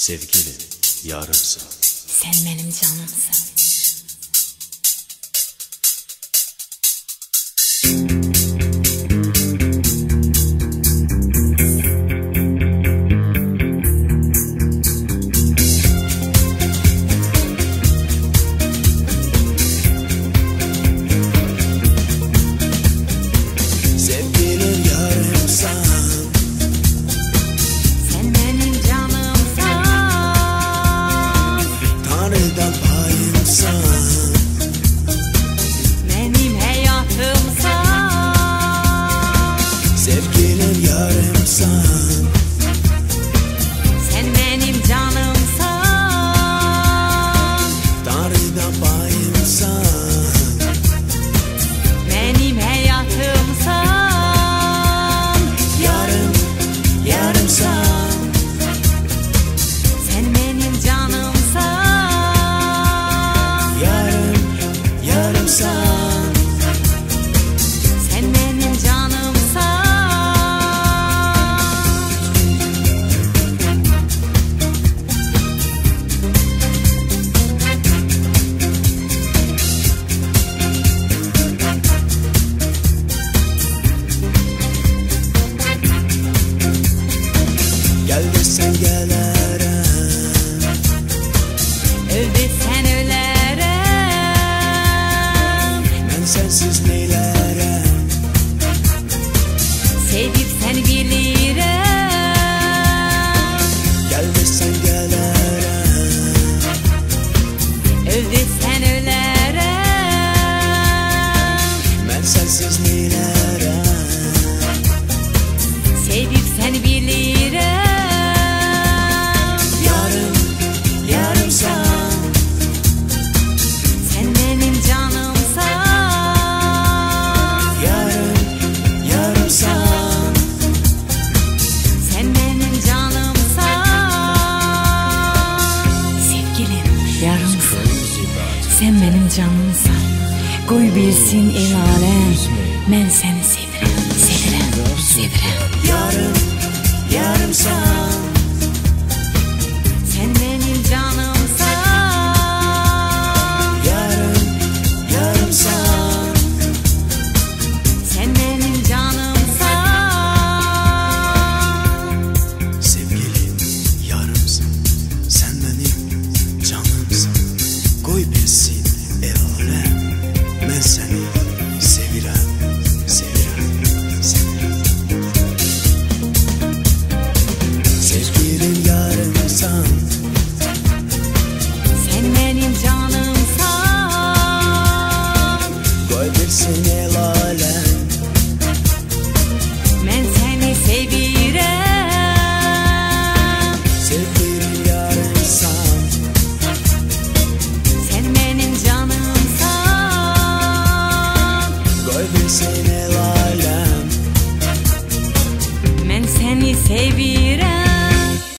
Sevgili yarımsın. Sen benim canımsın. Yarımsın. Sen benim canımsın. Tanrıdan payımsın. Gel desen gelirim. Öldü sen ölerim. Ben sensiz neylerim. Sen benim canımsın. Koy bilsin el alem. el Ben seni seviyorum.